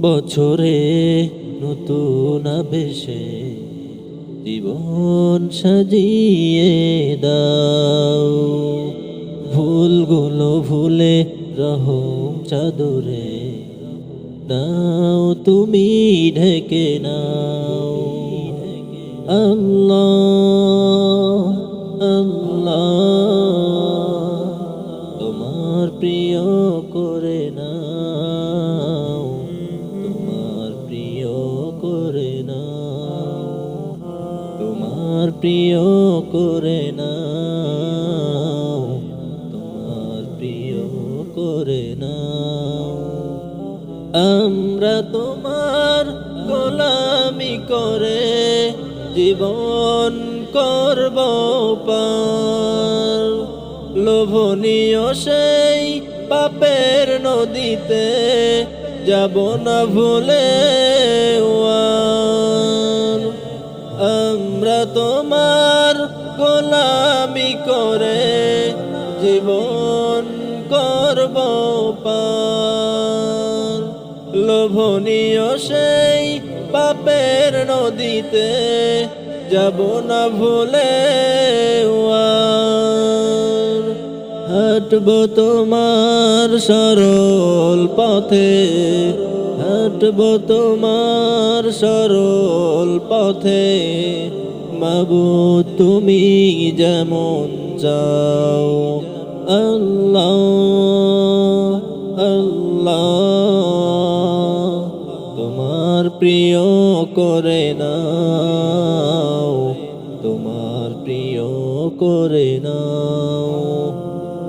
বছরে নতুন আবেশে জীবন সাজিয়ে দাও। ভুলগুলো ভুলে রহম চাদরে নাও, তুমি ঢেকে নাও। আল্লাহ আল্লাহ, তোমার প্রিয় করে নাও। তোমার প্রিয় করে নাও, তোমার প্রিয় করে নাও আমরা তোমার গোলামি করে জীবন করব পার লোভনীয় সেই পাপের নদীতে যাব না ভুলে ওয়ার। তোমার গোলামি করে জীবন করব লোভনীয় সেই পাপের নদীতে যাব না ভুলে। হাঁটব তোমার সরল পথে, হাঁটব তোমার সরল পথে মাবু তুমি যেমন চাও। আল্লাহ আল্লাহ, তোমার প্রিয় করে নাও। তোমার প্রিয় করে নাও।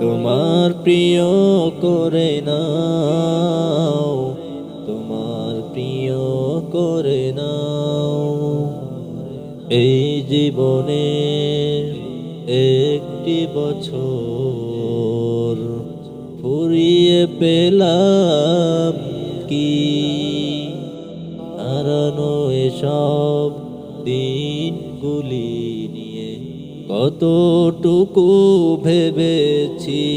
তোমার প্রিয় করে নাও। তোমার প্রিয় করে নাও। এই জীবনে একটি বছর ফুরিয়ে পেলাম কি? হারানো এসব দিনগুলি নিয়ে কতটুকু ভেবেছি?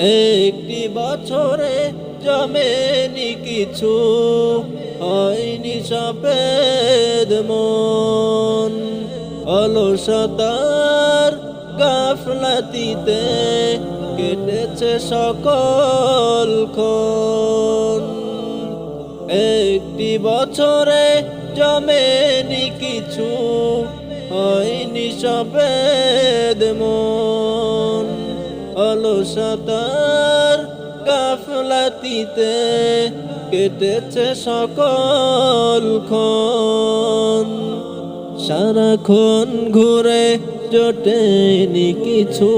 একটি বছরে জমেনি কিছু, হয়নি সফেদ মন। অলসতার গাফলাতিতে কেটেছে সকল ক্ষণ। একটি বছরে জমেনি কিছু, হয়নি সফেদ মন। অলসতার গাফলাতিতে কেটেছে সকল ক্ষণ। সারাক্ষণ ঘুরে জোটেনি কিছু।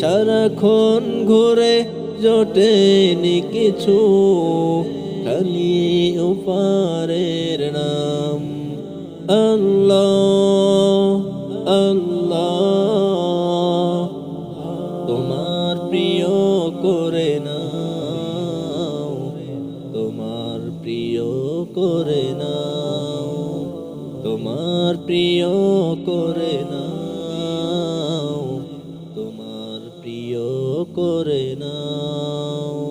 সারাক্ষণ ঘুরে জোটেনি কিছু। খালি উপারের নাম আল্লাহ আল্লাহ। প্রিয় করে নাও, তোমার প্রিয় করে নাও, তোমার প্রিয় করে নাও, তোমার প্রিয় করে নাও।